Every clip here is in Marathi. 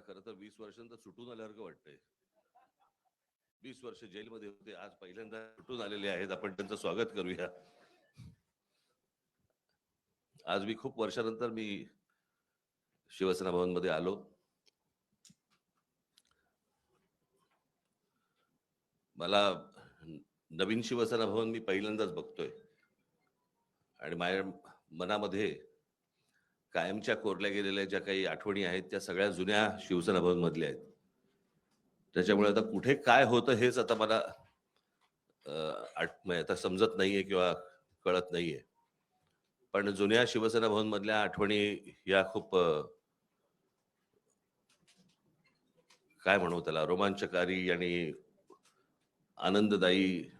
मला खरं तर वीस वर्षांत सुटून आल्यासारखं वाटतंय. वीस वर्ष जेलमध्ये होते आज पहिल्यांदा सुटून आलेले आहेत. आपण त्यांचं स्वागत करूया. आज मी खूप वर्षानंतर मी शिवसेना भवनमध्ये आलो. मला नवीन शिवसेना भवन मी पहिल्यांदाच बघतोय. आणि माझ्या मनामध्ये कायमच्या कोरल्या गेलेल्या ज्या काही आठवणी आहेत त्या सगळ्या जुन्या शिवसेना भवन मधल्या आहेत. त्याच्यामुळे आता कुठे काय होतं हेच आता मला आठ- म्हणजे आता समजत नाहीये किंवा कळत नाहीये. पण जुन्या शिवसेना भवन मधल्या आठवणी या खूप काय म्हणू त्याला रोमांचकारी आणि आनंददायी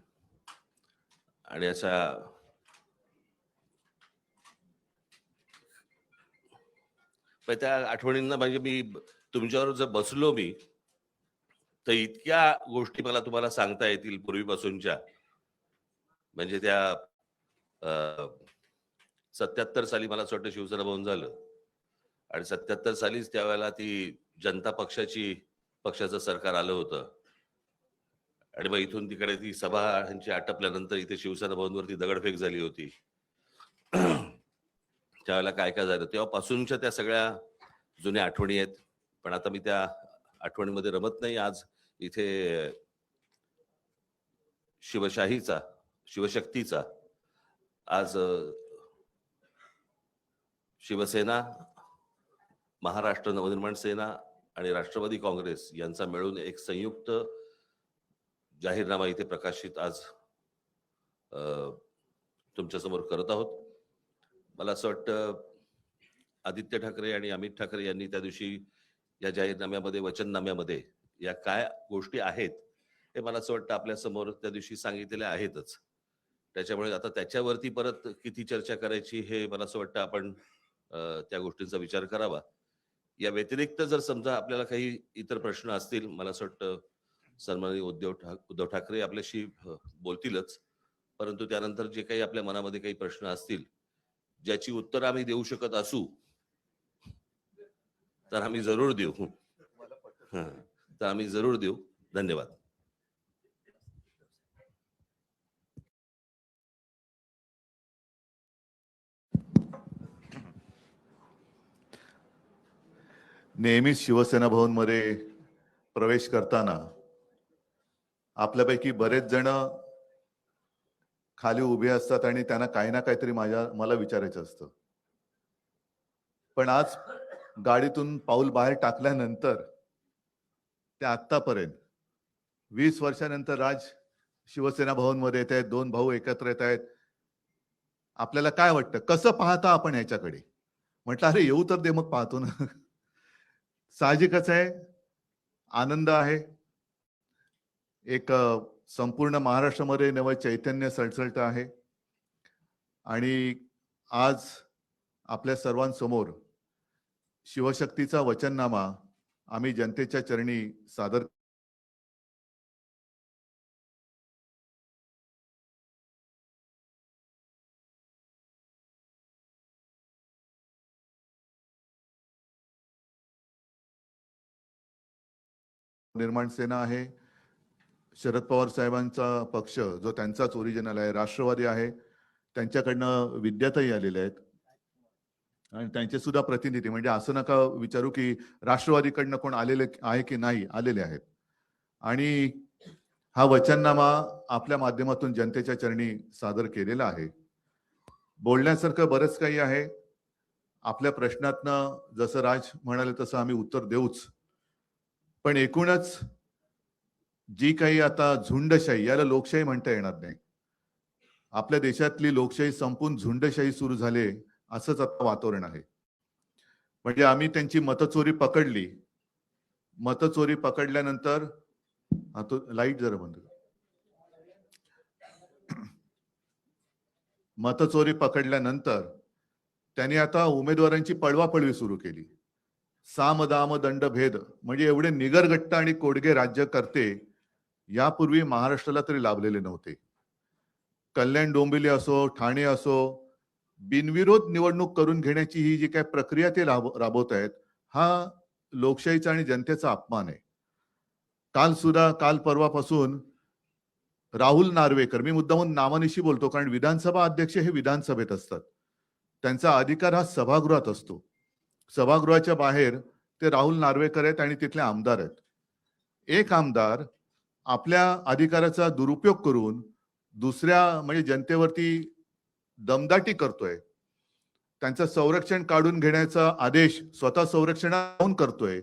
आणि अशा पण त्या आठवणींना म्हणजे मी तुमच्यावर जर बसलो मी तर इतक्या गोष्टी मला तुम्हाला सांगता येतील पूर्वीपासूनच्या. म्हणजे त्या सत्याहत्तर साली मला असं वाटतं शिवसेना भवन झालं. आणि सत्याहत्तर सालीच त्यावेळेला ती जनता पक्षाची पक्षाचं सरकार आलं होतं. आणि मग इथून तिकडे ती सभा आटपल्यानंतर इथे शिवसेना भवनवरती दगडफेक झाली होती. त्यावेळेला काय काय झालं तेव्हापासूनच्या त्या सगळ्या जुन्या आठवणी आहेत. पण आता मी त्या आठवणीमध्ये रमत नाही. आज इथे शिवशाहीचा शिवशक्तीचा आज शिवसेना महाराष्ट्र नवनिर्माण सेना आणि राष्ट्रवादी काँग्रेस यांचा मिळून एक संयुक्त जाहीरनामा इथे प्रकाशित आज तुमच्यासमोर करत आहोत. मला असं वाटतं आदित्य ठाकरे आणि अमित ठाकरे यांनी त्या दिवशी या जाहीरनाम्यामध्ये वचननाम्यामध्ये या काय गोष्टी आहेत हे मला असं वाटतं आपल्यासमोर त्या दिवशी सांगितलेल्या आहेतच. त्याच्यामुळे आता त्याच्यावरती परत किती चर्चा करायची हे मला असं वाटतं आपण त्या गोष्टींचा विचार करावा. या व्यतिरिक्त जर समजा आपल्याला काही इतर प्रश्न असतील मला असं वाटतं सन्माननीय उद्धव ठाक उद्धव ठाकरे आपल्याशी बोलतीलच. परंतु त्यानंतर जे काही आपल्या मनामध्ये काही प्रश्न असतील ज्याची उत्तर आम्ही देऊ शकत असू तर आम्ही जरूर देऊ. तर आम्ही जरूर देऊ. धन्यवाद. नेहमीच शिवसेना भवनमध्ये प्रवेश करताना आपल्यापैकी बरेच जण खाली उभे असतात आणि त्यांना काही ना काहीतरी माझ्या मला विचारायचं असतं. पण आज गाडीतून पाऊल बाहेर टाकल्यानंतर ते आत्तापर्यंत वीस वर्षानंतर राज शिवसेना भवनमध्ये येत आहेत दोन भाऊ एकत्र येत आहेत. आपल्याला काय वाटतं? कसं पाहता आपण याच्याकडे? म्हटलं अरे येऊ तर दे मग पाहतो ना. साहजिकच आहे. आनंद आहे. एक संपूर्ण महाराष्ट्रामध्ये नवं चैतन्य सळसळत आहे. आणि आज आपल्या सर्वांसमोर शिवशक्तीचा वचननामा आम्ही जनतेच्या चरणी सादर निर्माण सेना आहे. शरद पवार साहेबांचा पक्ष जो त्यांचाच ओरिजिनल आहे राष्ट्रवादी आहे त्यांच्याकडनं विद्याताई आलेल्या आहेत. आणि त्यांचे सुद्धा प्रतिनिधी म्हणजे असं नका विचारू की राष्ट्रवादीकडनं कोण आलेले आहे की नाही आलेले आहेत. आणि हा वचननामा आपल्या माध्यमातून जनतेच्या चरणी सादर केलेला आहे. बोलण्यासारखं बरंच काही आहे. आपल्या प्रश्नातनं जसं राज म्हणाले तसं आम्ही उत्तर देऊच. पण एकूणच जी काही आता झुंडशाही याला लोकशाही म्हणता येणार नाही. आपल्या देशातली लोकशाही संपून झुंडशाही सुरू झाले असंच आता वातावरण आहे. म्हणजे आम्ही त्यांची मतचोरी पकडली. मतचोरी पकडल्यानंतर लाइट जरा बंद मतचोरी पकडल्यानंतर त्यांनी आता उमेदवारांची पळवापळवी सुरू केली. साम दाम दंड भेद म्हणजे एवढे निगरगट्ट आणि कोडगे राज्य करते यापूर्वी महाराष्ट्राला तरी लाभलेले नव्हते. कल्याण डोंबिवली असो ठाणे असो बिनविरोध निवडणूक करून घेण्याची ही जी काय प्रक्रिया ते राब राबवत आहेत हा लोकशाहीचा आणि जनतेचा अपमान आहे. काल सुद्धा काल परवापासून राहुल नार्वेकर मी मुद्दामून नामानिशी बोलतो कारण विधानसभा अध्यक्ष हे विधानसभेत असतात. त्यांचा अधिकार हा सभागृहात असतो. सभागृहाच्या बाहेर ते राहुल नार्वेकर आहेत आणि तिथले आमदार आहेत. एक आमदार आपल्या अधिकाराचा दुरुपयोग करून दुसऱ्या म्हणजे जनतेवरती दमदाटी करतोय. त्यांचं संरक्षण काढून घेण्याचा आदेश स्वतः संरक्षणाहून करतोय.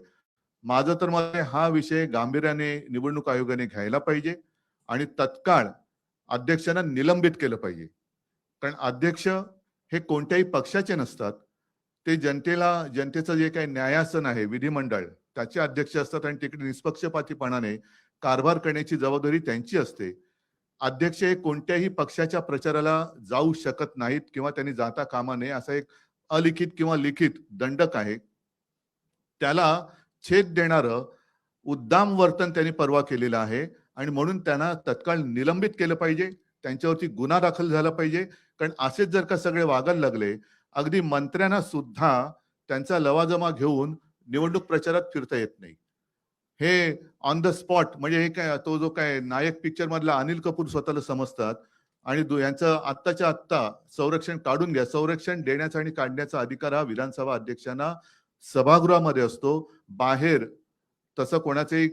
माझं तर मला हा विषय गांभीर्याने निवडणूक आयोगाने घ्यायला पाहिजे आणि तत्काळ अध्यक्षांना निलंबित केलं पाहिजे. कारण अध्यक्ष हे कोणत्याही पक्षाचे नसतात. ते जनतेला जनतेचं जे काही न्यायासन आहे विधिमंडळ त्याचे अध्यक्ष असतात आणि तिकडे निष्पक्षपातीपणाने कारभार करण्याची जबाबदारी त्यांची असते. अध्यक्ष हे कोणत्याही पक्षाच्या प्रचाराला जाऊ शकत नाहीत किंवा त्यांनी जाता कामा नये असा एक अलिखित किंवा लिखित दंडक आहे. त्याला छेद देणारं उद्दाम वर्तन त्यांनी परवा केलेलं आहे आणि म्हणून त्यांना तत्काळ निलंबित केलं पाहिजे. त्यांच्यावरती गुन्हा दाखल झाला पाहिजे. कारण असेच जर का सगळे वागायला लागले अगदी मंत्र्यांना सुद्धा त्यांचा लवाजमा घेऊन निवडणूक प्रचारात फिरता येत नाही. हे ऑन द स्पॉट म्हणजे हे काय तो जो काय नायक पिक्चर मधला अनिल कपूर स्वतःला समजतात आणि यांचं आत्ताच्या आत्ता संरक्षण काढून घ्या. संरक्षण देण्याचा आणि काढण्याचा अधिकार हा विधानसभा अध्यक्षांना सभागृहामध्ये असतो. बाहेर तसं कोणाचेही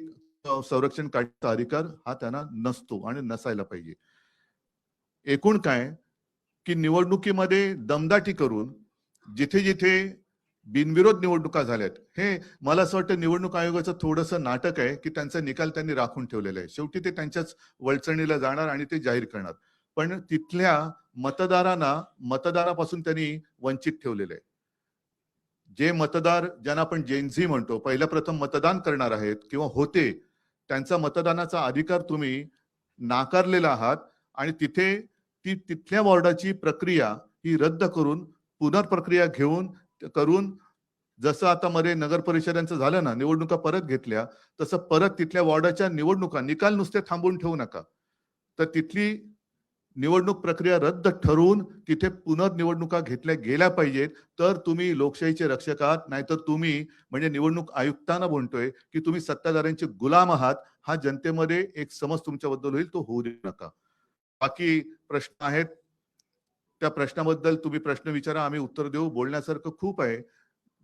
संरक्षण काढण्याचा अधिकार हा त्यांना नसतो आणि नसायला पाहिजे. एकूण काय की निवडणुकीमध्ये दमदाटी करून जिथे जिथे बिनविरोध निवडणुका झाल्यात. हे मला असं वाटतं निवडणूक आयोगाचं थोडंसं नाटक आहे की त्यांचा निकाल त्यांनी राखून ठेवलेला आहे. शेवटी ते त्यांच्याच वळचणीला जाणार आणि ते जाहीर करणार. पण तिथल्या मतदारांना मतदारापासून त्यांनी वंचित ठेवलेलं आहे. जे मतदार ज्यांना आपण जेनझी म्हणतो पहिल्या प्रथम मतदान करणार आहेत किंवा होते त्यांचा मतदानाचा अधिकार तुम्ही नाकारलेला आहात आणि तिथे ती तिथल्या वॉर्डाची प्रक्रिया ही रद्द करून पुनर्प्रक्रिया घेऊन करून जसं आता मध्ये नगर परिषदांचं झालं ना निवडणुका परत घेतल्या तसं परत तिथल्या वॉर्डाच्या निवडणुका निकाल नुसते थांबवून ठेवू नका. तर तिथली निवडणूक प्रक्रिया रद्द ठरवून तिथे पुनर्निवडणुका घेतल्या गेल्या पाहिजेत. तर तुम्ही लोकशाहीचे रक्षक आहात नाहीतर तुम्ही म्हणजे निवडणूक आयुक्तांना म्हणतोय की तुम्ही सत्ताधाऱ्यांचे गुलाम आहात हा जनतेमध्ये एक समज तुमच्याबद्दल होईल तो होऊ देऊ नका. बाकी प्रश्न आहेत त्या प्रश्नाबद्दल तुम्ही प्रश्न विचारा आम्ही उत्तर देऊ. बोलण्यासारखं खूप आहे.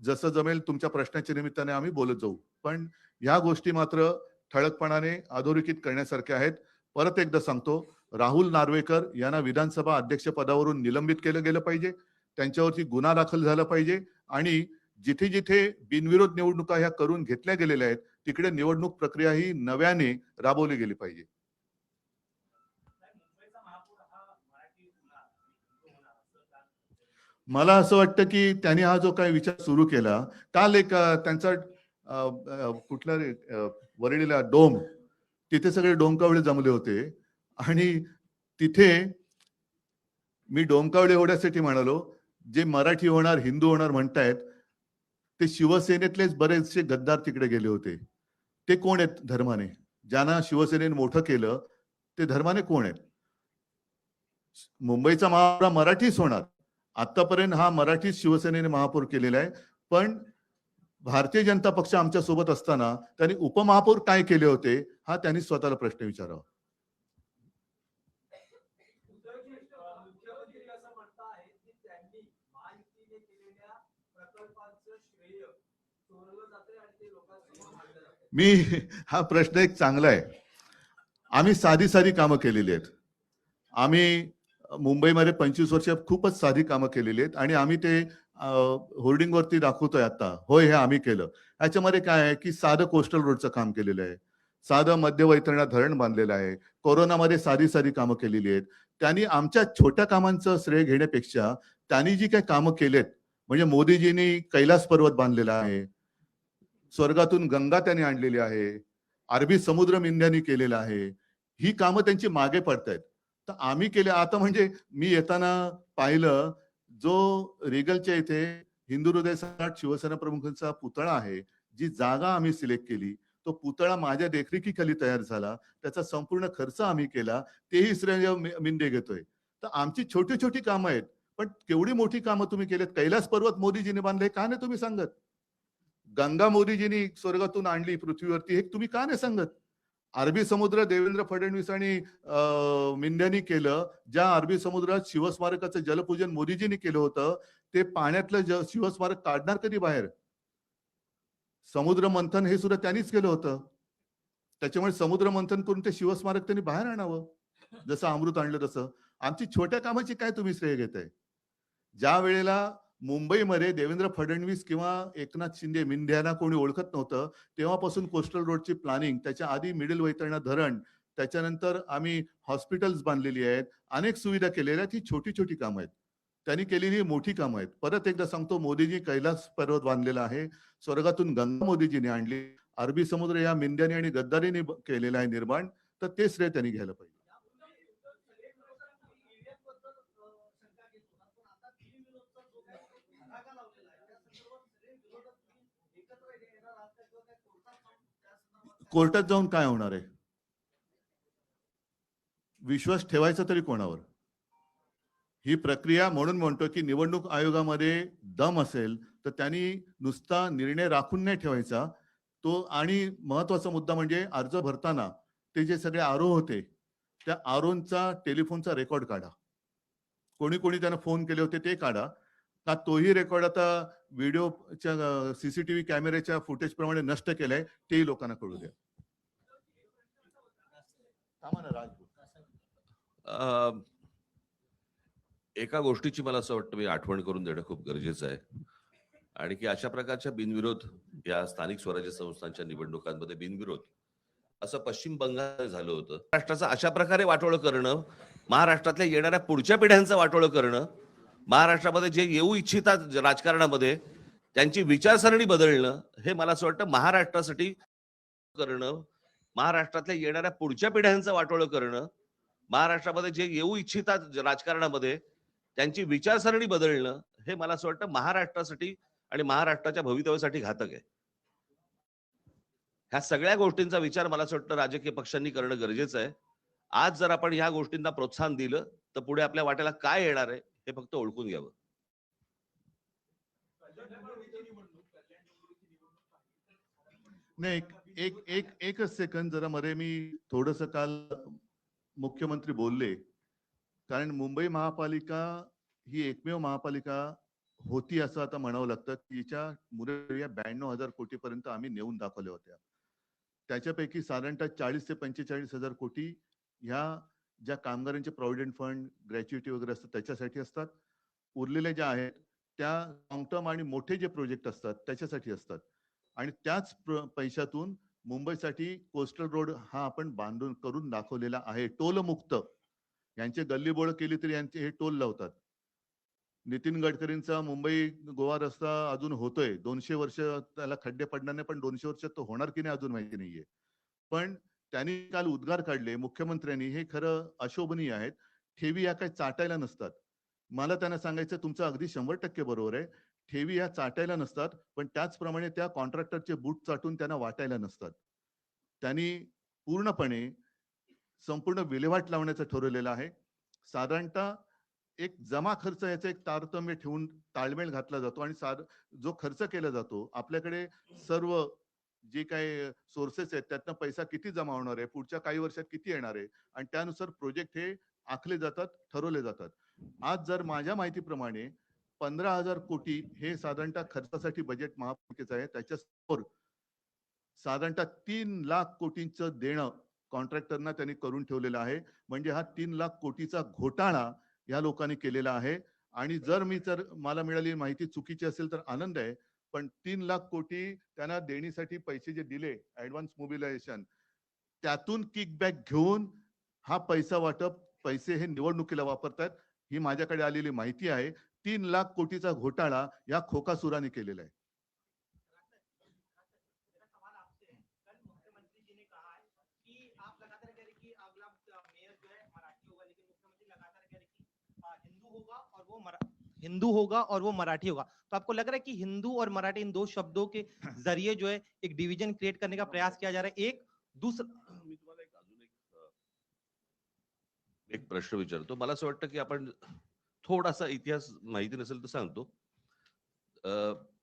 जसं जमेल तुमच्या प्रश्नाच्या निमित्ताने आम्ही बोलत जाऊ. पण ह्या गोष्टी मात्र ठळकपणाने अधोरेखित करण्यासारख्या आहेत. परत एकदा सांगतो राहुल नार्वेकर यांना विधानसभा अध्यक्षपदावरून निलंबित केलं गेलं पाहिजे. त्यांच्यावरती गुन्हा दाखल झाला पाहिजे. आणि जिथे जिथे बिनविरोध निवडणुका ह्या करून घेतल्या गेलेल्या आहेत तिकडे निवडणूक प्रक्रिया ही नव्याने राबवली गेली पाहिजे. मला असं वाटतं की त्यांनी हा जो काही विचार सुरू केला काल एक त्यांचा कुठला वरळीला डोम तिथे सगळे डोंकावळे जमले होते. आणि तिथे मी डोंकावळे होण्यासाठी म्हणालो जे मराठी होणार हिंदू होणार म्हणतायत ते शिवसेनेतलेच बरेचसे गद्दार तिकडे गेले होते. ते कोण आहेत धर्माने? ज्यांना शिवसेनेने मोठं केलं ते धर्माने कोण आहेत? मुंबईचा महापौर मराठीच होणार. आतापर्यंत हा मराठीच शिवसेनेने महापौर केलेला आहे. पण भारतीय जनता पक्ष आमच्यासोबत असताना त्यांनी उपमहापौर काय केले होते हा त्यांनी स्वतःला प्रश्न विचारावा. मी हा प्रश्न एक चांगला आहे. आम्ही साधी साधी कामं केलेली आहेत. आम्ही मुंबईमध्ये पंचवीस वर्ष खूपच साधी कामं केलेली आहेत आणि आम्ही ते होर्डिंग वरती दाखवतोय आता. होय हे आम्ही केलं. याच्यामध्ये काय आहे की साधं कोस्टल रोडचं काम केलेलं आहे. साधं मध्य वैतरणा धरण बांधलेलं आहे. कोरोनामध्ये साधी साधी कामं केलेली आहेत. त्यांनी आमच्या छोट्या कामांचं श्रेय घेण्यापेक्षा त्यांनी जी काही कामं केलेत म्हणजे मोदीजींनी कैलास पर्वत बांधलेला आहे. स्वर्गातून गंगा त्यांनी आणलेली आहे. अरबी समुद्र इंडियानी केलेला आहे. ही कामं त्यांची मागे पडतायत. तर आम्ही केले. आता म्हणजे मी येताना पाहिलं जो रेगलच्या इथे हिंदू हृदय सम्राट शिवसेना प्रमुखांचा पुतळा आहे जी जागा आम्ही सिलेक्ट केली. तो पुतळा माझ्या देखरेखीखाली तयार झाला. त्याचा संपूर्ण खर्च आम्ही केला. तेही श्रेय मिंदे घेतोय. तर आमची छोटी छोटी कामं आहेत. पण केवढी मोठी कामं तुम्ही केलेत? कैलास पर्वत मोदीजीने बांधले का नाही तुम्ही सांगत? गंगा मोदीजींनी स्वर्गातून आणली पृथ्वीवरती. हे तुम्ही का नाही सांगत? अरबी समुद्र देवेंद्र फडणवीस आणि अं, केलं ज्या अरबी समुद्रात शिवस्मारकाचं जलपूजन मोदीजींनी केलं होतं ते पाण्यातलं ज- शिवस्मारक काढणार कधी बाहेर? समुद्र मंथन हे सुद्धा त्यांनीच केलं होतं. त्याच्यामुळे समुद्र मंथन करून ते शिवस्मारक त्यांनी बाहेर आणावं जसं अमृत आणलं तसं. आमची छोट्या कामाची काय तुम्ही श्रेय घेताय? ज्या वेळेला मुंबईमध्ये देवेंद्र फडणवीस किंवा एकनाथ शिंदे मिंध्याना कोणी ओळखत नव्हतं तेव्हापासून कोस्टल रोडची प्लॅनिंग त्याच्या आधी मिडल वैतरणा धरण त्याच्यानंतर आम्ही हॉस्पिटल्स बांधलेली आहेत अनेक सुविधा केलेल्या आहेत ही छोटी छोटी कामं आहेत. त्यांनी केलेली ही मोठी कामं आहेत. परत एकदा सांगतो मोदीजी कैलास पर्वत बांधलेला आहे स्वर्गातून गंगा मोदीजीने आणली अरबी समुद्र या मिंद्याने आणि गद्दारीने केलेला केलेलं आहे निर्माण तर ते श्रेय त्यांनी घ्यायला पाहिजे. कोर्टात जाऊन काय होणार आहे? विश्वास ठेवायचा तरी कोणावर? ही प्रक्रिया म्हणून म्हणतो की निवडणूक आयोगामध्ये दम असेल तर त्यांनी नुसता निर्णय राखून नाही ठेवायचा. तो आणि महत्त्वाचा मुद्दा म्हणजे अर्ज भरताना ते जे सगळे आरो होते त्या आरोंचा टेलिफोनचा रेकॉर्ड काढा. कोणी कोणी त्यांना फोन केले होते ते काढा. का तोही रेकॉर्ड आता व्हिडिओच्या सीसीटीव्ही कॅमेऱ्याच्या फुटेज प्रमाणे नष्ट केलाय तेही लोकांना कळू द्या. एका गोष्टीची मला असं वाटतं मी आठवण करून देणं खूप गरजेचं आहे. आणि की अशा प्रकारच्या बिनविरोध या स्थानिक स्वराज्य संस्थांच्या निवडणुकांमध्ये बिनविरोध असं पश्चिम बंगाल झालं होतं. महाराष्ट्राचं अशा प्रकारे वाटोळं करणं महाराष्ट्रातल्या येणाऱ्या पुढच्या पिढ्यांचं वाटोळं करणं महाराष्ट्रामध्ये जे येऊ इच्छितात राजकारणामध्ये त्यांची विचारसरणी बदलणं हे मला असं वाटतं महाराष्ट्रासाठी करणं महाराष्ट्रातल्या येणाऱ्या पुढच्या पिढ्यांचं वाटोळं करणं महाराष्ट्रामध्ये जे येऊ इच्छितात राजकारणामध्ये त्यांची विचारसरणी बदलणं हे मला असं वाटतं महाराष्ट्रासाठी आणि महाराष्ट्राच्या भवितव्यासाठी घातक आहे. ह्या सगळ्या गोष्टींचा विचार मला असं वाटतं राजकीय पक्षांनी करणं गरजेचं आहे. आज जर आपण ह्या गोष्टींना प्रोत्साहन दिलं तर पुढे आपल्या वाट्याला काय येणार आहे? हे फक्त ओळखून घ्यावं. नाही एक एक एकच सेकंद जरा मध्ये मी थोडस काल मुख्यमंत्री बोलले. कारण मुंबई महापालिका ही एकमेव महापालिका होती असं आता म्हणावं लागतं. तिच्या मुरे ब्याण्णव हजार कोटीपर्यंत आम्ही नेऊन दाखवल्या होत्या. त्याच्यापैकी साधारणतः चाळीस ते पंचेचाळीस हजार कोटी ह्या ज्या कामगारांचे प्रॉव्हिडंट फंड ग्रॅच्युटी वगैरे असतात त्याच्यासाठी असतात. उरलेल्या ज्या आहेत त्या लॉंग टर्म आणि मोठे जे प्रोजेक्ट असतात त्याच्यासाठी असतात. आणि त्याच पैशातून मुंबईसाठी कोस्टल रोड हा आपण बांधून करून दाखवलेला आहे टोल मुक्त यांचे गल्लीबोळ केली तरी यांचे हे टोल लावतात. नितीन गडकरींचा मुंबई गोवा रस्ता अजून होतोय. दोनशे वर्ष त्याला खड्डे पडणार नाही पण दोनशे वर्ष तो होणार की नाही अजून माहिती नाहीये. पण त्यांनी काल उद्गार काढले. मुख्यमंत्र्यांनी हे खरं अशोभनीय आहेत. ठेवी या काही चाटायला नसतात. मला त्यांना सांगायचं तुमचं अगदी शंभर टक्के बरोबर आहे. ठेवी ह्या चाटायला नसतात पण त्याचप्रमाणे त्या कॉन्ट्रॅक्टरचे बूट चाटून त्यांना वाटायला नसतात. त्यांनी पूर्णपणे संपूर्ण विल्हेवाट लावण्याचं ठरवलेलं आहे. साधारणतः एक जमा खर्च याचं एक तारतम्य ठेवून ताळमेळ घातला जातो आणि साध जो खर्च केला जातो आपल्याकडे सर्व जे काही सोर्सेस आहेत त्यातनं पैसा किती जमा होणार आहे पुढच्या काही वर्षात किती येणार आहे आणि त्यानुसार प्रोजेक्ट हे आखले जातात ठरवले जातात. आज जर माझ्या माहितीप्रमाणे पंधरा हजार कोटी हे साधारणतः खर्चासाठी बजेट महापालिकेचं आहे त्याच्यासमोर साधारणतः तीन लाख कोटींचं देणं कॉन्ट्रॅक्टरना त्यांनी करून ठेवलेलं आहे. म्हणजे हा तीन लाख कोटीचा घोटाळा या लोकांनी केलेला आहे. आणि जर मी जर मला मिळालेली माहिती चुकीची असेल तर आनंद आहे. पण तीन लाख कोटी त्यांना देणीसाठी पैसे जे दिले ऍडव्हान्स मोबिलायझेशन त्यातून किकबॅक घेऊन हा पैसा वाटप पैसे हे निवडणुकीला वापरतात ही माझ्याकडे आलेली माहिती आहे. तीन लाख कोटीचा घोटाळा या खोकासुराने केलेला आहे मेरा सवाल आपसे है कल मुख्यमंत्री जी ने कहा है कि आप लगातार कह रहे कि अगला मेयर जो है मराठी होगा लेकिन मुख्यमंत्री लगातार कह रहे कि आ, हिंदू होगा और वो मरा हिंदू होगा और वो मराठी होगा। तो आपको लग रहा है कि हिंदू और मराठी इन दो शब्दों के जरिए जो है एक डिवीजन क्रिएट करने का प्रयास किया जा रहा है। एक दूसरा मी तुम्हाला एक अजून एक अ, एक प्रश्न विचारतो. मला असं वाटतं की आपण थोडासा इतिहास माहिती नसेल तर सांगतो.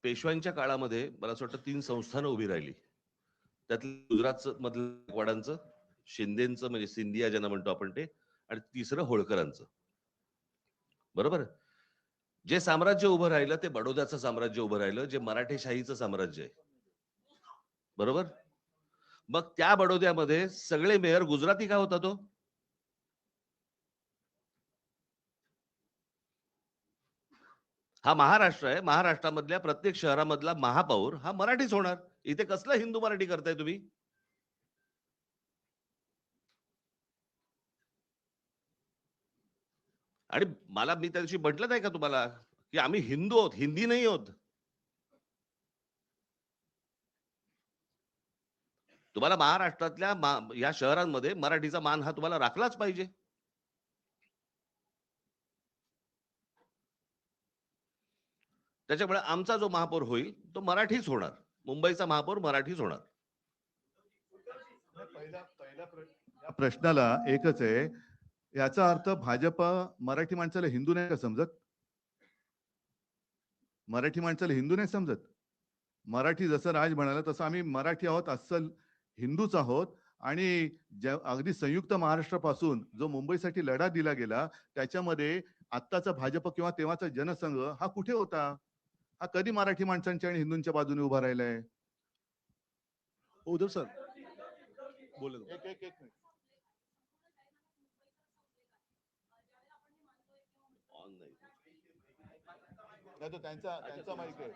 पेशव्यांच्या काळामध्ये मला असं वाटतं तीन संस्थानं उभी राहिली. त्यातलं गुजरातचं मधलं वाडांचं शिंदेचं म्हणजे सिंधिया ज्यांना म्हणतो आपण ते आणि तिसरं होळकरांचं. बरोबर? जे साम्राज्य उभं राहिलं ते बडोद्याचं साम्राज्य उभं राहिलं जे मराठेशाहीचं साम्राज्य आहे. बरोबर? मग त्या बडोद्यामध्ये सगळे मेयर गुजराती का होता तो? हा महाराष्ट्र आहे. महाराष्ट्रामधल्या प्रत्येक शहरामधला महापौर हा मराठीच होणार. इथे कसलं हिंदू मराठी करताय तुम्ही? आणि मला मी त्या दिवशी म्हटलं नाही का तुम्हाला की आम्ही हिंदू आहोत हिंदी नाही आहोत. तुम्हाला महाराष्ट्रातल्या मा- या शहरांमध्ये मराठीचा मान हा तुम्हाला राखलाच पाहिजे. त्याच्यामुळे आमचा जो महापौर होईल तो मराठीच होणार. मुंबईचा महापौर मराठीच होणार. पहिला प्रश्नाला एकच आहे याचा अर्थ भाजप मराठी माणसाला हिंदू नाही का समजत? मराठी माणसाला हिंदू नाही समजत? मराठी जसं राज म्हणाला तसं आम्ही मराठी आहोत अस्सल हिंदूच आहोत आणि ज्या अगदी संयुक्त महाराष्ट्रापासून जो मुंबईसाठी लढा दिला गेला त्याच्यामध्ये आत्ताचा भाजप किंवा तेव्हाचा जनसंघ हा कुठे होता? हा कधी मराठी माणसांच्या आणि हिंदूंच्या बाजूने उभा राहिलाय? उद्धव सर. बोले एक एक एक मिनिट. नाही त्यांचा त्यांचा माहिती आहे.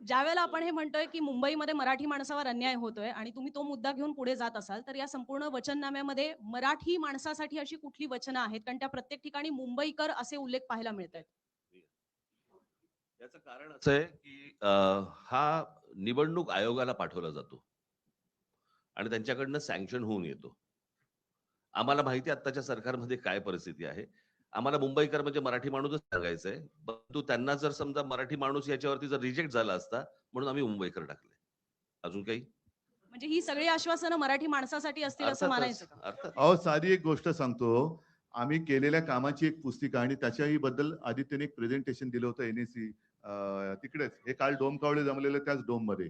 ज्यावेळेला आपण हे म्हणतोय की मुंबईमध्ये मराठी माणसावर अन्याय होतोय आणि तुम्ही तो मुद्दा घेऊन पुढे जात असाल तर या संपूर्ण वचननाम्यामध्ये मराठी माणसासाठी अशी कुठली वचनं आहेत? कारण त्या प्रत्येक ठिकाणी मुंबईकर असे उल्लेख पाहायला मिळत आहेत याचं कारण असं आहे की अं, हा निवडणूक आयोगाला पाठवला जातो. आणि त्यांच्याकडनं सँक्शन होऊन येतो. आम्हाला माहिती आहे आत्ताच्या सरकारमध्ये काय परिस्थिती आहे. आम्हाला मुंबईकर म्हणजे मराठी माणूसच सांगायचंय. परंतु त्यांना जर समजा मराठी माणूस याच्यावरती जर रिजेक्ट झाला असता म्हणून आम्ही मुंबईकर टाकले अजून काही? म्हणजे ही सगळी आश्वासनं मराठी माणसासाठी असतील असं मानायचं अहो साधी एक गोष्ट सांगतो. आम्ही केलेल्या कामाची एक पुस्तिका आणि त्याच्याही बद्दल आदित्यने एक प्रेझेंटेशन दिलं होतं एनएसी तिकडेच. हे काल डोम कावळे जमलेलं त्याच डोममध्ये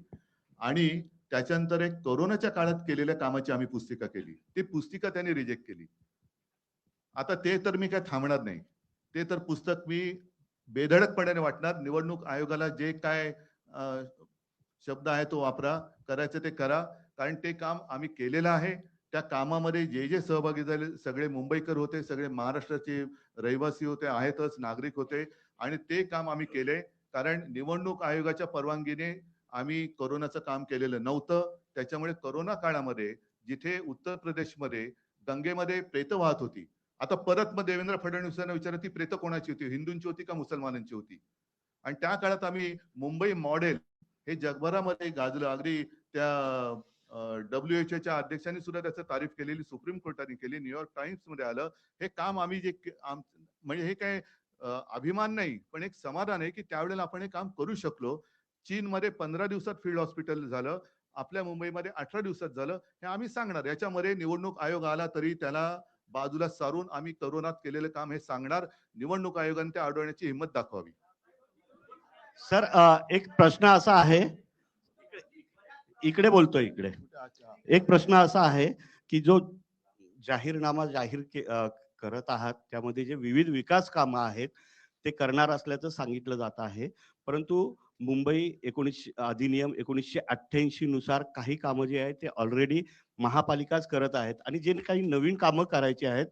आणि त्याच्यानंतर एक कोरोनाच्या काळात केलेल्या कामाची आम्ही पुस्तिका केली. ती पुस्तिका त्यांनी रिजेक्ट केली. आता ते तर मी काय थांबणार नाही. ते तर पुस्तक मी बेधडकपणाने वाटणार. निवडणूक आयोगाला जे काय शब्द आहे तो वापरा. करायचं ते करा. कारण ते काम आम्ही केलेलं आहे. त्या कामामध्ये जे जे सहभागी झाले सगळे मुंबईकर होते सगळे महाराष्ट्राचे रहिवासी होते आहेतच नागरिक होते. आणि ते काम आम्ही केले. कारण निवडणूक आयोगाच्या परवानगीने आम्ही कोरोनाचं काम केलेलं नव्हतं. त्याच्यामुळे कोरोना काळामध्ये जिथे उत्तर प्रदेशमध्ये गंगेमध्ये प्रेत वाहत होती आता परत मग देवेंद्र फडणवीसांना विचारलं ती प्रेत कोणाची होती? हिंदूंची होती का मुसलमानांची होती? आणि त्या काळात आम्ही मुंबई मॉडेल हे जगभरामध्ये गाजलं. अगदी त्या डब्ल्यू एच च्या अध्यक्षांनी सुद्धा त्याचं तारीफ केलेली सुप्रीम कोर्टाने केली न्यूयॉर्क टाइम्समध्ये आलं. हे काम आम्ही जे आम- म्हणजे हे काय अभिमान नाही पण एक समाधान आहे की त्यावेळेला आपण हे काम करू शकलो. चीनमध्ये पंधरा दिवसात फील्ड हॉस्पिटल झालं. आपल्या मुंबईमध्ये अठरा दिवसात झालं. हे आम्ही सांगणार. याच्यामध्ये निवडणूक आयोग आला तरी त्याला बाजूला सारून आम्ही तरुणात केलेलं काम हे सांगणार. निवडणूक आयोगाने ते अडवण्याची हिंमत दाखवावी. सर एक प्रश्न असा आहे. इकडे बोलतोय इकडे. एक प्रश्न असा आहे की जो जाहीरनामा जाहीर करत आहात त्यामध्ये जे विविध विकास कामं आहेत ते करणार असल्याचं सांगितलं जात आहे. परंतु मुंबई एकोणीसशे अधिनियम एकोणीसशे अठ्ठ्याऐंशी नुसार काही कामं जे आहेत ते ऑलरेडी महापालिकाच करत आहेत आणि जे काही नवीन कामं करायची आहेत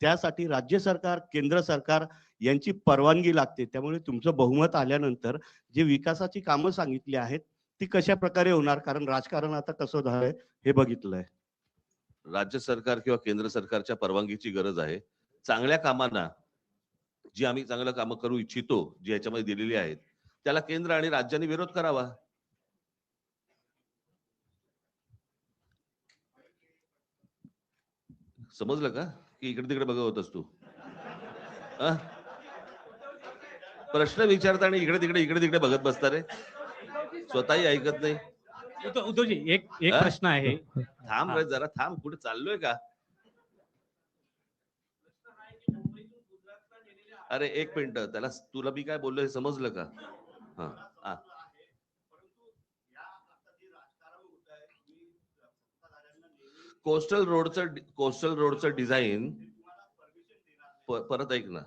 त्यासाठी राज्य सरकार केंद्र सरकार यांची परवानगी लागते. त्यामुळे तुमचं बहुमत आल्यानंतर जे विकासाची कामं सांगितली आहेत ती कशा प्रकारे होणार? कारण राजकारण आता कसं झालंय हे बघितलंय. राज्य सरकार किंवा केंद्र सरकारच्या परवानगीची गरज आहे. चांगल्या कामांना जी आम्ही चांगलं कामं करू इच्छितो जी याच्यामध्ये दिलेली आहेत त्याला केंद्र आणि राज्याने विरोध करावा. समजलं का? की इकडे तिकडे बघत होतस तू? प्रश्न विचारता आणि इकडे तिकडे इकडे तिकडे बघत बसता रे. स्वतःही ऐकत नाही. उद्धव- उद्धवजी एक एक? प्रश्न आहे. थांब रे जरा थांब. कुठे चाललोय का? अरे एक मिनिट. त्याला तुला मी काय बोललो हे समजलं का? हा कोस्टल रोडचं कोस्टल रोडचं डिझाईन परत ऐक ना.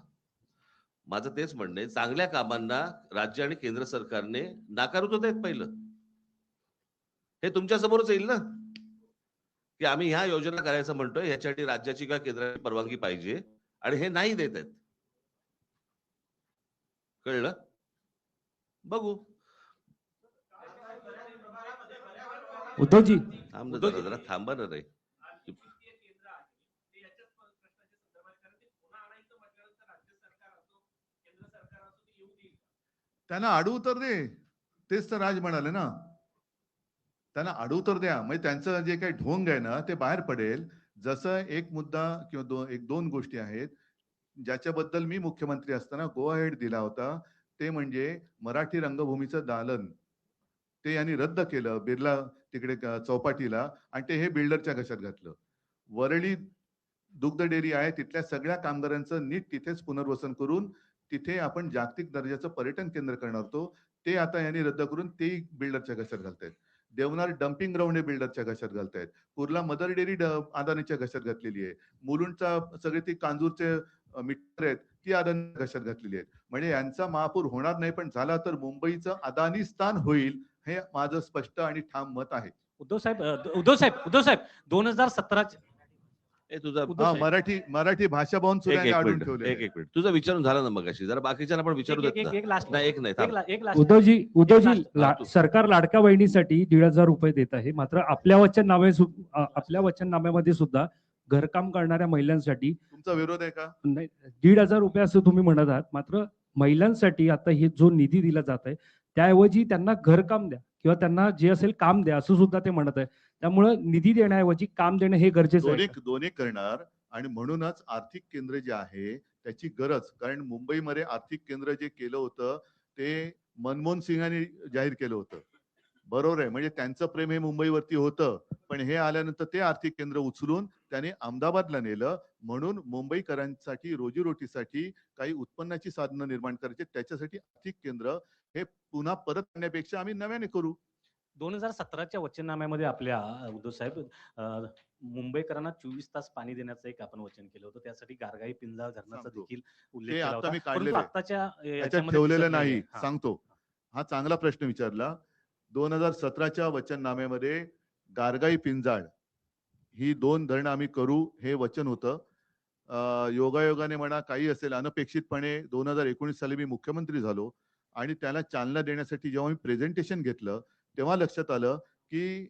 माझं तेच म्हणणं आहे चांगल्या कामांना राज्य आणि केंद्र सरकारने नाकारत होत आहेत पहिलं. हे तुमच्या समोरच येईल ना? की आम्ही ह्या योजना करायचं म्हणतोय ह्याच्यासाठी राज्याची किंवा केंद्राची परवानगी पाहिजे आणि हे नाही देत आहेत. कळलं? बघू. उद्धवजी. थांब जरा थांबा ना रे. त्यांना आडू तर दे. तेच तर राज म्हणाले ना. त्यांना आडू तर द्या. म्हणजे त्यांचं जे काही ढोंग आहे ना ते बाहेर पडेल. जसं एक मुद्दा किंवा दोन एक दोन गोष्टी आहेत ज्याच्याबद्दल मी मुख्यमंत्री असताना गो हेड दिला होता. ते म्हणजे मराठी रंगभूमीचं दालन. ते यांनी रद्द केलं बिर्ला तिकडे चौपाटीला आणि ते हे बिल्डरच्या घशात घातलं. वरळी दुग्ध डेअरी आहे तिथल्या सगळ्या कामगारांचं नीट तिथेच पुनर्वसन करून तिथे आपण जागतिक दर्जाचं पर्यटन केंद्र करणार होतो. ते आता यांनी रद्द करून ते बिल्डरच्या घशात घालतायत. देवनार डम्पिंग ग्राउंड हे बिल्डरच्या घशात घालतायत. कुर्ला मदर डेअरी अदानीच्या घशात घातलेली आहे. मुलुंडचा सगळे ती कांजूरचे मिटर आहेत ती अदानी घशात घातलेली आहेत. म्हणजे यांचा महापूर होणार नाही पण झाला तर मुंबईचं अदानीस्थान होईल हे माझं स्पष्ट आणि ठाम मत आहे. उद्धव साहेब उद्धव साहेब उद्धव साहेब दोन हजार सतराच्या तुझा हा. मराठी मराठी भाषा भवन एक एक मिनिट ठेवले एक एक मिनिट. तुझं विचारून झालं ना मगाशी जरा बाकीच्यांना पण विचारू देत नाही एक नाही उद्धवजी उद्धवजी सरकार लाडक्या बहिणीसाठी दीड हजार रुपये देत आहे. मात्र आपल्या वचननामे सु- अ, आपल्या वचननाम्यामध्ये सुद्धा घरकाम करणाऱ्या महिलांसाठी तुमचा विरोध आहे का? नाही, दीड हजार रुपये असं तुम्ही म्हणत आहात. मात्र महिलांसाठी आता हे जो निधी दिला जात आहे त्याऐवजी त्यांना घरकाम द्या किंवा त्यांना जे असेल काम द्या असं सुद्धा ते म्हणत आहे. त्यामुळं निधी देण्याऐवजी काम देणं हे गरजेचं आहे. दोन्ही दोन्ही करणार आणि म्हणूनच आर्थिक केंद्र जे आहे त्याची गरज कारण मुंबईमध्ये आर्थिक केंद्र जे केलं होतं ते मनमोहन सिंगाने जाहीर केलं होतं. बरोबर आहे म्हणजे त्यांचं प्रेम हे मुंबईवरती होतं पण हे आल्यानंतर ते आर्थिक केंद्र उचलून त्याने अहमदाबादला नेलं. म्हणून मुंबईकरांसाठी रोजीरोटीसाठी काही उत्पन्नाची साधनं निर्माण करायची त्याच्यासाठी आर्थिक केंद्र हे पुन्हा परत आणण्यापेक्षा आम्ही नव्याने करू. दोन हजार सतराच्या वचननाम्यामध्ये आपल्या उद्धव साहेब मुंबईकरांना चोवीस तास पाणी देण्याचं एक आपण वचन केलं होतं त्यासाठी गारगाई पिंजाळ धरणाचा. देखील उल्लेख केला होता परंतु. आताच्या याच्यामध्ये ठेवलेलं. नाही हा. सांगतो हा चांगला प्रश्न विचारला दोन हजार सतराच्या वचननाम्यामध्ये गारगाई पिंजाळ ही दोन धरणं आम्ही करू हे वचन होतं अं, योगायोगाने म्हणा काही असेल अनपेक्षितपणे दोन हजार एकोणीस साली मी मुख्यमंत्री झालो आणि त्याला चालना देण्यासाठी जेव्हा मी प्रेझेंटेशन घेतलं तेव्हा लक्षात आलं की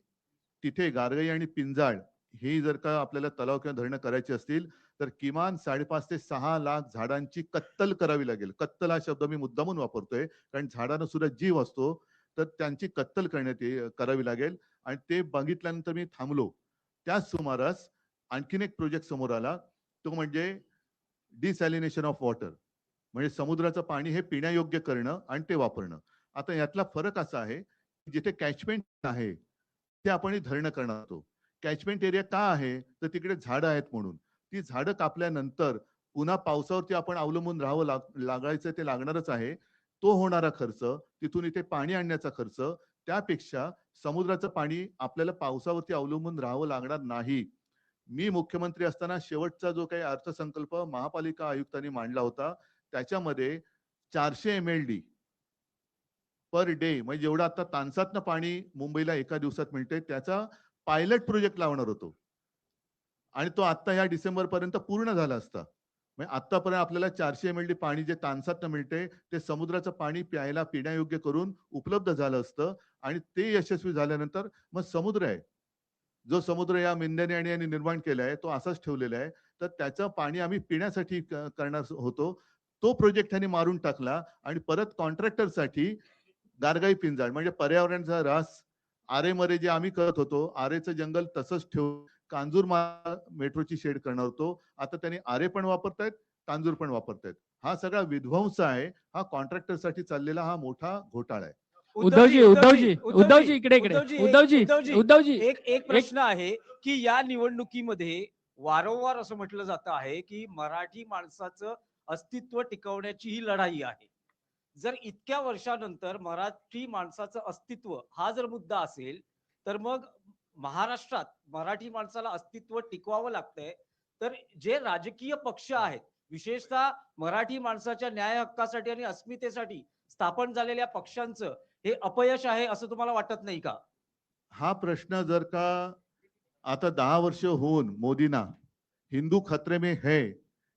तिथे गारगाई आणि पिंजाळ ही जर का आपल्याला तलाव किंवा धरणं करायची असतील तर किमान साडेपाच ते सहा लाख झाडांची कत्तल करावी लागेल. कत्तल हा शब्द मी मुद्दामून वापरतोय कारण झाडांना सुद्धा जीव असतो तर त्यांची कत्तल करण्यात करावी लागेल. आणि ते बघितल्यानंतर मी थांबलो. त्याच सुमारास आणखीन एक प्रोजेक्ट समोर आला. तो म्हणजे डिसॅलिनेशन ऑफ वॉटर. म्हणजे समुद्राचं पाणी हे पिण्यायोग्य करणं आणि ते वापरणं. आता यातला फरक असा आहे जिथे कॅचमेंट आहे ते आपण धरणं करणार आहोत. कॅचमेंट एरिया का आहे? तर तिकडे झाडं आहेत म्हणून. ती झाडं कापल्यानंतर पुन्हा पावसावरती आपण अवलंबून राहावं लाग लागायचं ते लागणारच आहे. तो होणारा खर्च तिथून इथे पाणी आणण्याचा खर्च त्यापेक्षा समुद्राचं पाणी आपल्याला पावसावरती अवलंबून राहावं लागणार नाही. मी मुख्यमंत्री असताना शेवटचा जो काही अर्थसंकल्प महापालिका आयुक्तांनी मांडला होता त्याच्यामध्ये चारशे M L D per day म्हणजे जेवढं आता तानसातनं पाणी मुंबईला एका दिवसात मिळते त्याचा पायलट प्रोजेक्ट लावणार होतो. आणि तो आता ह्या डिसेंबर पर्यंत पूर्ण झाला असता. म्हणजे आतापर्यंत आपल्याला चारशे एम एल डी पाणी जे तानसातनं मिळते ते समुद्राचं पाणी प्यायला पिण्यायोग्य करून उपलब्ध झालं असतं. आणि ते यशस्वी झाल्यानंतर मग समुद्र आहे. जो समुद्र या मेंढ्याने आणि यांनी निर्माण केला आहे तो असाच ठेवलेला आहे. तर त्याचं पाणी आम्ही पिण्यासाठी करणार होतो. तो प्रोजेक्ट त्यांनी मारून टाकला आणि परत कॉन्ट्रॅक्टरसाठी गारगाई पिंजाळ म्हणजे पर्यावरणाचा रास आरेमध्ये जे आम्ही करत होतो आरेचं जंगल तसंच ठेवून कांजूर मेट्रोची शेड करणार होतो. आता त्यांनी आरे पण वापरतायत कांजूर पण वापरतायत. हा सगळा विध्वंस आहे हा कॉन्ट्रॅक्टरसाठी चाललेला हा मोठा घोटाळा आहे. उद्धवजी उद्धवजी उद्धवजी इकडे इकडे. उद्धवजी, उद्धवजी उद्धवजी, उद्धवजी. एक एक प्रश्न आहे की या निवडणुकीमध्ये वारंवार असं म्हटलं जात आहे की मराठी माणसाचं अस्तित्व टिकवण्याची ही लढाई आहे. जर इतक्या वर्षानंतर मराठी माणसाचं अस्तित्व हा जर मुद्दा असेल तर मग महाराष्ट्रात मराठी माणसाला अस्तित्व टिकवावं लागतंय. तर जे राजकीय पक्ष आहेत विशेषतः मराठी माणसाच्या न्याय हक्कासाठी आणि अस्मितेसाठी स्थापन झालेल्या पक्षांचं हे अपयश आहे असं तुम्हाला वाटत नाही का? हा प्रश्न जर का आता दहा वर्ष होऊन मोदींना हिंदू खत्रे में है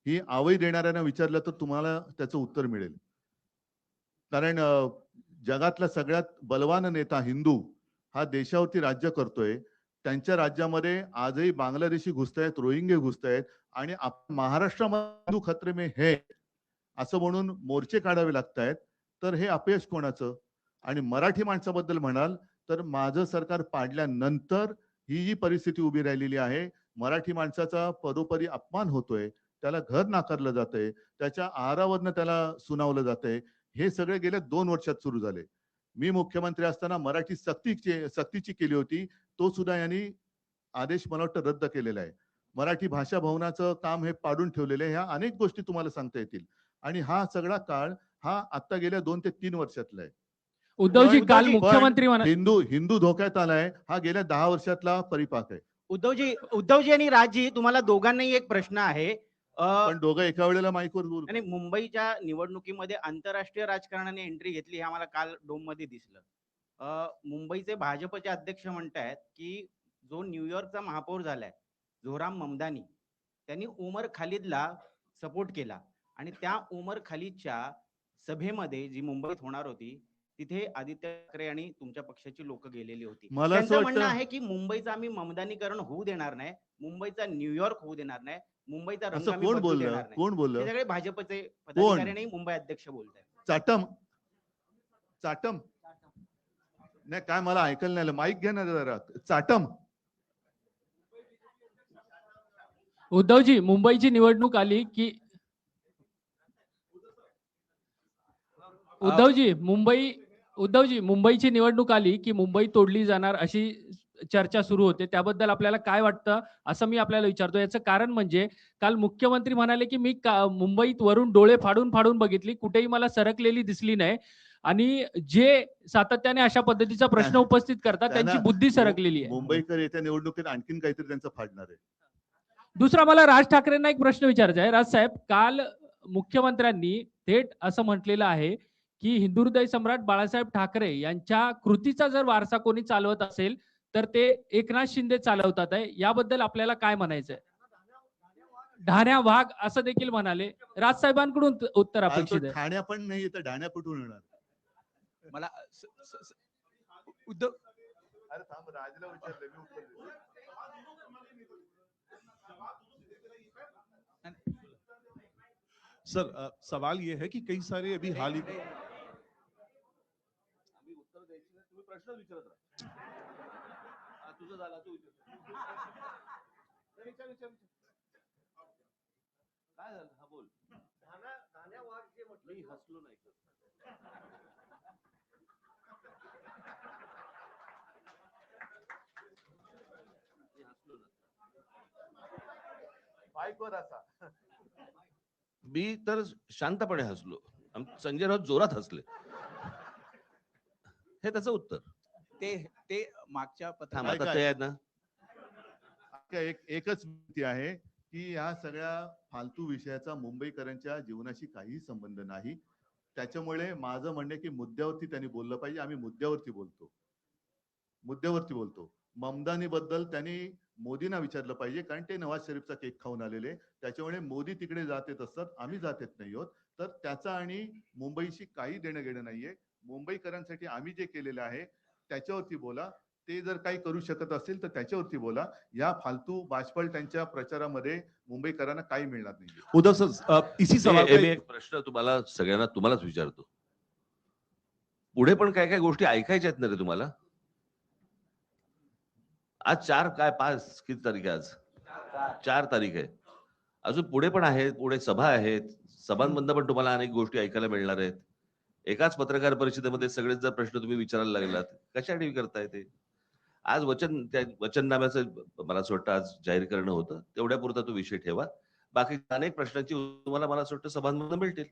ही आवई देणाऱ्यांना विचारलं तर तुम्हाला त्याचं उत्तर मिळेल. कारण जगातला सगळ्यात बलवान नेता हिंदू हा देशावरती राज्य करतोय. त्यांच्या राज्यामध्ये आजही बांगलादेशी घुसतायत रोहिंगे घुसतायत आणि महाराष्ट्रामध्ये हिंदू खतरे में असं म्हणून मोर्चे काढावे लागतायत. तर हे अपयश कोणाचं? आणि मराठी माणसाबद्दल म्हणाल तर माझं सरकार पाडल्यानंतर ही जी परिस्थिती उभी राहिलेली आहे मराठी माणसाचा परोपरी अपमान होतोय त्याला घर नाकारलं जातंय त्याच्या आहारावरनं त्याला सुनावलं जातंय हे सगळे गेल्या दोन वर्षात सुरू झाले. मी मुख्यमंत्री असताना मराठी सक्तीची सक्तीची केली होती तो सुद्धा यांनी आदेश मला वाटतं रद्द केलेला आहे. मराठी भाषा भवनाचं काम हे पाडून ठेवलेलं आहे ह्या अनेक गोष्टी तुम्हाला सांगता येतील. आणि हा सगळा काळ हा आता गेल्या दोन ते तीन वर्षातला आहे. उद्धवजी काल मुख्यमंत्री हिंदू हिंदू धोक्यात आलाय हा गेल्या दहा वर्षातला परिपाक आहे. उद्धवजी उद्धवजी आणि राजजी तुम्हाला दोघांनाही एक प्रश्न आहे. अ, पण दोघं एका वेळेला माईकवर बोल आणि मुंबईच्या निवडणुकीमध्ये आंतरराष्ट्रीय राजकारणाने एंट्री घेतली हे आम्हाला काल डोममध्ये दिसलं. अ, मुंबईचे भाजपचे अध्यक्ष म्हणतायत की जो न्यूयॉर्कचा महापौर झालाय झोराम ममदानी त्यांनी उमर खालिदला सपोर्ट केला. आणि त्या उमर खालिदच्या सभेमध्ये जी मुंबईत होणार होती तिथे आदित्य ठाकरे आणि तुमच्या पक्षाची लोक गेलेली होती. मला असं त्यांचं म्हणणं वाटतं- आहे की मुंबईचं आम्ही ममदानीकरण होऊ देणार नाही मुंबईचा न्यूयॉर्क होऊ देणार नाही मुंबईचा रंग असं आम्ही कोण बदलू बोललं? देणार नाही. कोण हे बोललं? सगळे भाजपचे पदाधिकारी आणि मुंबई अध्यक्ष बोलत आहेत. चाटम. चाटम. नाही काय मला ऐकायला नाही आलं माईक घ्या ना जरा. चाटम. उद्धवजी मुंबईची निवडणूक आली की उद्धवजी मुंबई उद्धवजी मुंबईची निवडणूक आली की मुंबई तोडली जाणार अशी चर्चा सुरू होते. त्याबद्दल आपल्याला काय वाटतं असं मी आपल्याला विचारतो याचं कारण म्हणजे काल मुख्यमंत्री म्हणाले की मी का- मुंबईत वरून डोळे फाडून फाडून बघितली. कुठेही मला सरकलेली दिसली नाही. आणि जे सातत्याने अशा पद्धतीचा प्रश्न उपस्थित करतात त्यांची बुद्धी सरकलेली आहे. मुंबईकर येत्या निवडणुकीत आणखीन काहीतरी त्यांचं फाडणार आहे. दुसरा मला राज ठाकरेंना एक प्रश्न विचारायचा आहे. राज साहेब काल मुख्यमंत्र्यांनी थेट असं म्हटलेलं आहे की हिंदू हृदय सम्राट बाळासाहेब ठाकरे यांच्या कृतीचा जर वारसा कोणी चालवत असेल तर ते एकनाथ शिंदे चालवतात आहे. याबद्दल आपल्याला काय म्हणायचंय? ढाण्या वाघ असं देखील म्हणाले. राजसाहेबांकडून उत्त- उत्तर अपेक्षित आहे. ठाण्या पण नाही तर ढाण्या कुठून येणार? मला स- स- स- उद्धव अरे थांब राजला विचारलं मी उत्तर देतो. सर अ, सवाल ये है कि कई सारे अभी हाल ही में प्रश्न विचारत राहा हा, तुझं झाला तू विचार. काय झालं? हा बोल. मी हसलो नाही मी हसलो तर शांतपणे हसलो. संजय राऊत जोरात हसले. हे त्याचं उत्तर. ते ते मागच्या थांब ना. एक एकच विनंती आहे की या सगळ्या फालतू विषयाचा मुंबईकरांच्या जीवनाशी काहीही संबंध नाही. त्याच्यामुळे माझं म्हणणं आहे की मुद्द्यावरती त्यांनी बोललं पाहिजे. आम्ही मुद्द्यावरती बोलतो. मुद्द्यावरती बोलतो. ममदानी बद्दल त्यांनी मोदींना विचारलं पाहिजे कारण ते नवाज शरीफचा केक खाऊन आलेले. त्याच्यामुळे मोदी तिकडे जात येत असतात आम्ही जात येत नाही आहोत तर त्याचा आणि मुंबईशी काही देणं घेणं नाहीये. मुंबईकरांसाठी आम्ही जे केलेलं आहे त्याच्यावरती बोला. ते जर काही करू शकत असेल तर त्याच्यावरती बोला. या फालतू बाजपल त्यांच्या प्रचारामध्ये मुंबईकरांना काही मिळणार नाही. उद्धव सर इसी सवाल एक प्रश्न तुम्हाला सगळ्यांना तुम्हालाच विचारतो. पुढे पण काय काय गोष्टी ऐकायच्या आहेत ना रे तुम्हाला? आज चार काय पाच किती तारीख आहे आज? चार तारीख आहे. अजून पुढे पण आहेत पुढे सभा आहेत. सभांमधनं पण तुम्हाला अनेक गोष्टी ऐकायला मिळणार आहेत. एकाच पत्रकार परिषदेमध्ये सगळेच जर प्रश्न तुम्ही विचारायला लागलात कशासाठी करताय ते? आज वचन त्या वचननाम्याचं मला असं वाटतं आज जाहीर करणं होतं. तेवढ्या पुरता तो विषय ठेवा. बाकी अनेक प्रश्नांची तुम्हाला मला असं वाटतं सभांमधून मिळतील.